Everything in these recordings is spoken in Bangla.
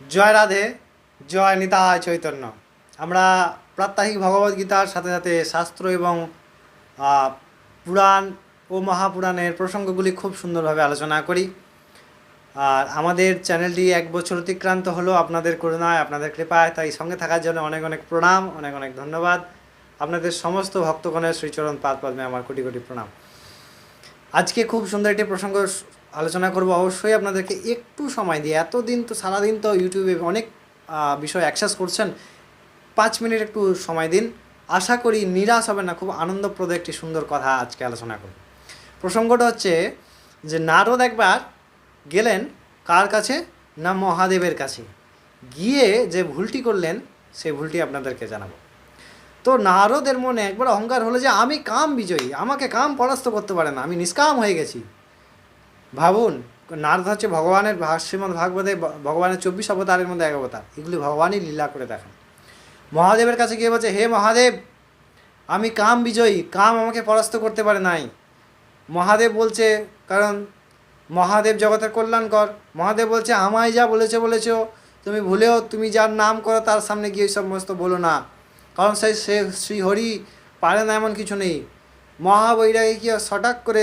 জয় রাধে, জয় নিতায় চৈতন্য। আমরা প্রাত্যহিক ভগবদ গীতার সাথে সাথে শাস্ত্র এবং পুরাণ ও মহাপুরাণের প্রসঙ্গগুলি খুব সুন্দরভাবে আলোচনা করি। আর আমাদের চ্যানেলটি এক বছর অতিক্রান্ত হলো আপনাদের করুণায়, আপনাদের কৃপায়, তাই সঙ্গে থাকার জন্য অনেক অনেক প্রণাম, অনেক অনেক ধন্যবাদ। আপনাদের সমস্ত ভক্তগণের শ্রীচরণ পাদ পদ্মে আমার কোটি কোটি প্রণাম। আজকে খুব সুন্দর একটি প্রসঙ্গ আলোচনা করব অবশ্যই আপনাদেরকে একটু সময় দিয়ে। এতদিন তো, সারাদিন তো ইউটিউবে অনেক বিষয় অ্যাক্সেস করছেন। পাঁচ মিনিট একটু সময় দিন। আশা করি নিরাশ হবে না, খুব আনন্দপ্রদ একটি সুন্দর কথা আজকে আলোচনা করব। প্রসঙ্গটা হচ্ছে যে, নারদ একবার গেলেন কার কাছে না মহাদেবের কাছে? গিয়ে যে ভুলটি করলেন সেই ভুলটি আপনাদেরকে জানাব। তো নারদের মনে একবার অহংকার হলো যে, আমি কাম বিজয়ী, আমাকে কাম পরাস্ত করতে পারে না, আমি নিষ্কাম হয়ে গেছি। ভাবুন, নারদ হচ্ছে ভগবানের শ্রীমদ্ ভাগবতে ভগবানের চব্বিশ অবতারের মধ্যে এক অবতার। এগুলি ভগবানই লীলা করে দেখান। মহাদেবের কাছে গিয়ে বলছে, হে মহাদেব, আমি কাম বিজয়ী, কাম আমাকে পরাস্ত করতে পারে নাই। মহাদেব বলছে, কারণ মহাদেব জগতের কল্যাণকর। মহাদেব বলছে, আমায় যা বলেছ, বলেছ। তুমি ভুলেও তুমি যার নাম করো তার সামনে গিয়ে সমস্ত বলো না। কারণ সেই সে শ্রীহরি পারে না এমন কিছু নেই। মহাবৈরাগী কি সটাক করে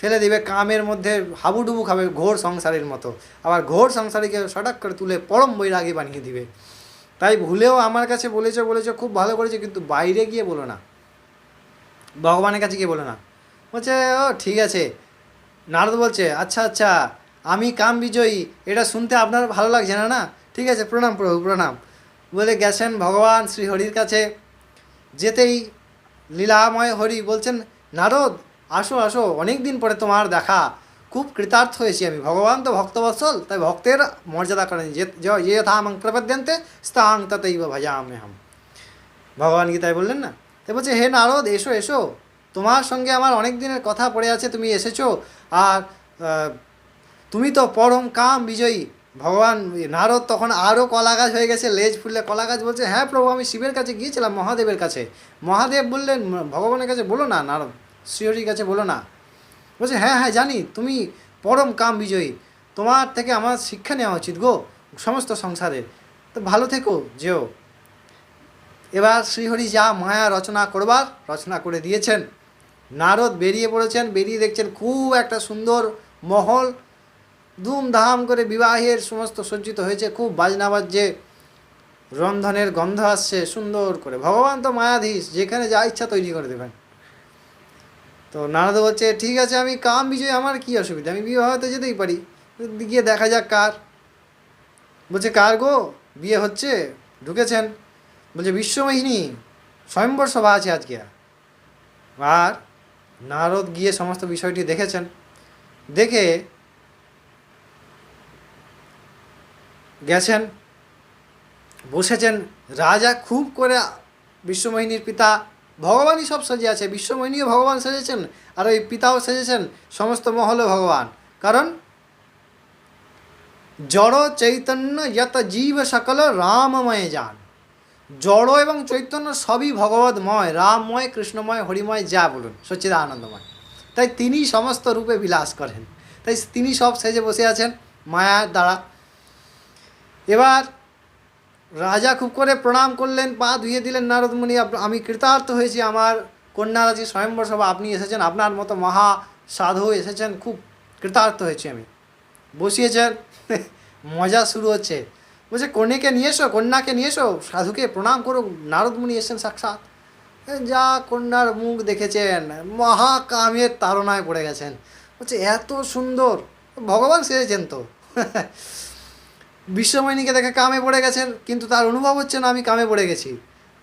ফেলে দিবে, কামের মধ্যে হাবুডুবু খাবে ঘোর সংসারের মতো। আবার ঘোর সংসারীকে সটাক করে তুলে পরম বৈরাগী বানিয়ে দিবে। তাই ভুলেও আমার কাছে বলেছ বলেছ, খুব ভালো করেছ, কিন্তু বাইরে গিয়ে বলো না। ভগবানের কাছে গিয়ে বলো না। বলছে, ও, ঠিক আছে। নারদ বলছে আচ্ছা আচ্ছা আমি কাম বিজয়ী, এটা শুনতে আপনার ভালো লাগছে না না? ঠিক আছে, প্রণাম, প্রভু, প্রণাম। বলে গেছেন ভগবান শ্রী হরির কাছে। যেতেই লীলাময় হরি বলছেন, নারদ আসো আসো অনেক দিন পরে তোমার দেখা। খুব কৃতার্থ হয়েছি আমি। ভগবান তো ভক্তবৎসল তাই ভক্তের মর্যাদা করেন যে যথা প্রপদ্যন্তে ততৈব ভজামে হাম ভগবান গীতায় বললেন না? তাই বলছে, হে নারদ, এসো এসো। তোমার সঙ্গে আমার অনেক দিনের কথা পড়ে আছে, তুমি এসেছ। আর তুমি তো পরম কাম বিজয়ী। ভগবান, নারদ তখন আরও কলা গাছ হয়ে গেছে, লেজ ফুললে কলা গাছ বলছে হ্যাঁ প্রভু, আমি শিবের কাছে গিয়েছিলাম মহাদেবের কাছে। মহাদেব বললেন, ভগবানের কাছে, বলো না, নারদ। শ্রীহরির কাছে বলো না। বলছে হ্যাঁ হ্যাঁ জানি, তুমি পরম কাম বিজয়ী। তোমার থেকে আমার শিক্ষা নেওয়া উচিত গো, সমস্ত সংসারের তো ভালো থেকো, যেও। এবার শ্রীহরি যা মায়া রচনা করবার, রচনা করে দিয়েছেন। নারদ বেরিয়ে পড়েছেন, বেরিয়ে দেখছেন খুব একটা সুন্দর মহল। ধুমধাম করে বিবাহের সমস্ত সজ্জিত হয়েছে, খুব বাজনা বাজছে। রন্ধনের গন্ধ আসছে, সুন্দর করে। ভগবান তো মায়াধীশ, যেখানে যা ইচ্ছা তৈরি করে দেবেন। তো নারদ বলছে, ঠিক আছে, আমি কাম বিজয়, আমার কি অসুবিধা? আমি বিবাহতে যেতেই পারি। গিয়ে দেখা যাক কার। বলছে, কার গো? বিয়ে হচ্ছে? ঢুকেছেন? বলছে, বিশ্বমোহিনী, স্বয়ম্বর সভা আছে আজকে। আর নারদ গিয়ে সমস্ত বিষয়টি দেখেছেন। দেখে গেছেন। বসেছেন। রাজা খুব করে বিশ্বমোহিনীর পিতা ভগবানই সব সাজিয়ে আছে, বিশ্বমোহিনীও ভগবান সেজেছেন, আর ওই পিতাও সেজেছেন, সমস্ত মহলে ভগবান। কারণ, জড় চৈতন্য যত জীব সকল রামময় যান। জড় এবং চৈতন্য সবই ভগবতময় রামময়, কৃষ্ণময়, হরিময়, যা বলুন সচ্চিদ আনন্দময় তাই তিনি সমস্ত রূপে বিলাস করেন। তাই তিনি সব সেজে বসে আছেন, মায়ার দ্বারা। এবার রাজা খুব করে প্রণাম করলেন, পা ধুয়ে দিলেন, নারদমণি আমি কৃতার্থ হয়েছি, আমার কন্যারাজি স্বয়ম্বর সভা আপনি এসেছেন, আপনার মতো মহা সাধু এসেছেন, খুব কৃতার্থ হয়েছি আমি। বসিয়েছেন, মজা শুরু হচ্ছে। বলছে, কন্যাকে নিয়ে এসো, কন্যাকে নিয়ে এসো, সাধুকে প্রণাম করো নারদমুনি এসেছেন সাক্ষাৎ। যা কন্যার মুখ দেখেছেন মহাকামের তাড়নায় পড়ে গেছেন। বলছে, এত সুন্দর, ভগবান সেরেছেন তো। বিশ্বময়নীকে দেখে কামে পড়ে গেছেন, কিন্তু তার অনুভব হচ্ছে না, আমি কামে পড়ে গেছি।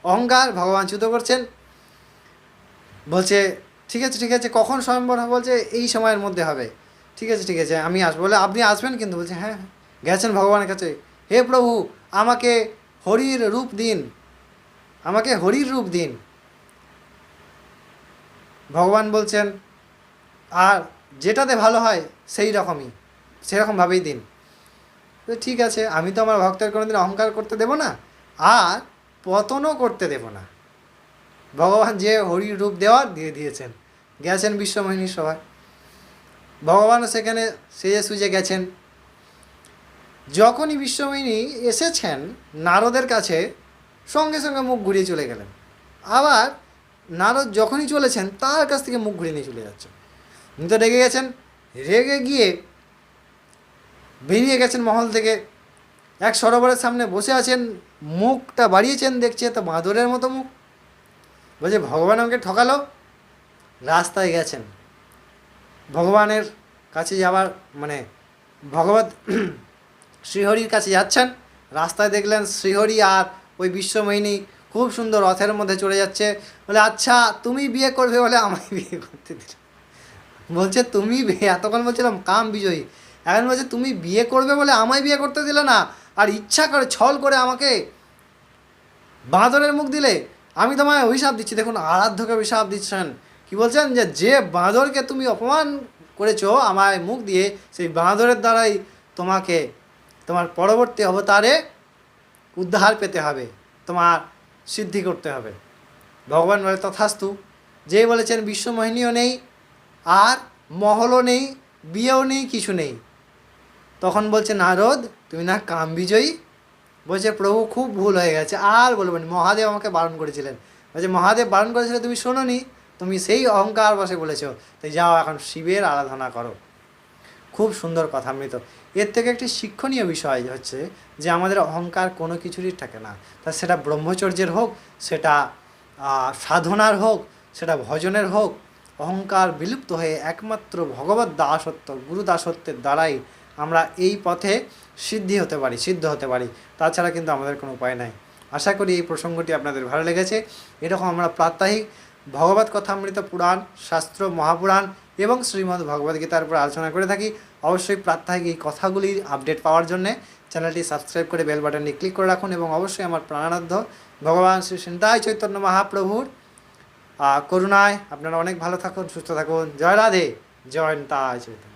অহংকার, ভগবান চ্যুত করছেন। বলছে, ঠিক আছে ঠিক আছে, কখন স্বয়ম্বর হবে? বলছে, এই সময়ের মধ্যে হবে। ঠিক আছে ঠিক আছে, আমি আসব। বলে, আপনি আসবেন কিন্তু? বলছে হ্যাঁ হ্যাঁ। গেছেন ভগবানের কাছে। হে প্রভু, আমাকে হরির রূপ দিন, আমাকে হরির রূপ দিন। ভগবান বলছেন, আর যেটাতে ভালো হয়, সেই রকমই, সেরকমভাবেই দিন। তো ঠিক আছে, আমি তো আমার ভক্তের কোনোদিন অহংকার করতে দেব না, আর পতনও করতে দেব না। ভগবান যে হরির রূপ দেওয়ার দিয়ে দিয়েছেন, গেছেন বিশ্বমোহিনীর সভায়। ভগবানও সেখানে সেজে সুজে গেছেন। যখনই বিশ্বমিনী এসেছেন, নারদের কাছে সঙ্গে সঙ্গে মুখ ঘুরিয়ে চলে গেলেন। আবার নারদ যখনই চলেছেন, তার কাছ থেকে মুখ ঘুরিয়ে নিয়ে চলে যাচ্ছে উনি তো রেগে গেছেন। রেগে গিয়ে বেরিয়ে গেছেন মহল থেকে। এক সরোবরের সামনে বসে আছেন, মুখটা বাড়িয়েছেন দেখছে, তো বাঁদরের মতো মুখ। বলছে, ভগবান আমাকে ঠকালো, রাস্তায় গেছেন। ভগবানের কাছে যাওয়ার মানে ভগবত শ্রীহরির কাছে যাচ্ছেন, রাস্তায় দেখলেন শ্রীহরি আর ওই বিশ্বমোহিনী খুব সুন্দর রথের মধ্যে চলে যাচ্ছে। বলে আচ্ছা তুমি বিয়ে করবে বলে আমায় বিয়ে করতে দিল। বলছে, তুমি এতক্ষণ বলছিলাম, কাম বিজয়ী। এখন বলছে, তুমি বিয়ে করবে বলে আমায় বিয়ে করতে দিলে না, আর ইচ্ছা করে ছল করে আমাকে বাঁদরের মুখ দিলে, আমি তোমায় অভিশাপ দিচ্ছি। দেখুন, আরাধ্যকে অভিশাপ দিচ্ছেন। কি বলছেন? যে যে বাঁদরকে তুমি অপমান করেছ আমায় মুখ দিয়ে, সেই বাঁদরের দ্বারাই তোমাকে, তোমার পরবর্তী অবতারে উদ্ধার পেতে হবে, তোমার সিদ্ধি করতে হবে। ভগবান বলে, তথাস্তু, যে বলেছেন, বিশ্বমোহিনীও নেই, আর মহলও নেই, বিয়েও নেই, কিছু নেই। তখন বলছে, নারদ, তুমি না কাম বিজয়ী বলছে, প্রভু, খুব ভুল হয়ে গেছে, আর বলব না। মহাদেব আমাকে বারণ করেছিলেন। বলছে, মহাদেব বারণ করেছিল, তুমি শোনোনি, তুমি সেই অহংকার বসে বলেছ, তাই যাও এখন শিবের আরাধনা করো। খুব সুন্দর কথা, মৃত। এর থেকে একটি শিক্ষণীয় বিষয় হচ্ছে যে, আমাদের অহংকার কোনো কিছুরই থাকে না। তা সেটা ব্রহ্মচর্যের হোক, সেটা সাধনার হোক, সেটা ভজনের হোক, অহংকার বিলুপ্ত হয়ে একমাত্র ভগবত দাসত্ব, গুরু দাসত্বের দ্বারাই আমরা এই পথে সিদ্ধি হতে পারি, সিদ্ধ হতে পারি। তাছাড়া কিন্তু আমাদের কোনো উপায় নাই। আশা করি এই প্রসঙ্গটি আপনাদের ভালো লেগেছে। এরকম আমরা প্রাত্যহিক ভগবত কথামৃত পুরাণ, শাস্ত্র, মহাপুরাণ এবং শ্রীমদ্ ভগবদ গীতার উপর আলোচনা করে থাকি। অবশ্যই প্রাত্যহিক এই কথাগুলি আপডেট পাওয়ার জন্যে চ্যানেলটি সাবস্ক্রাইব করে বেল বাটনটি ক্লিক করে রাখুন এবং অবশ্যই আমার প্রাণারাধ্য ভগবান শ্রী সিন্তাই চৈতন্য মহাপ্রভুর করুণায় আপনারা অনেক ভালো থাকুন, সুস্থ থাকুন। জয় রাধে, জয় চৈতন্য।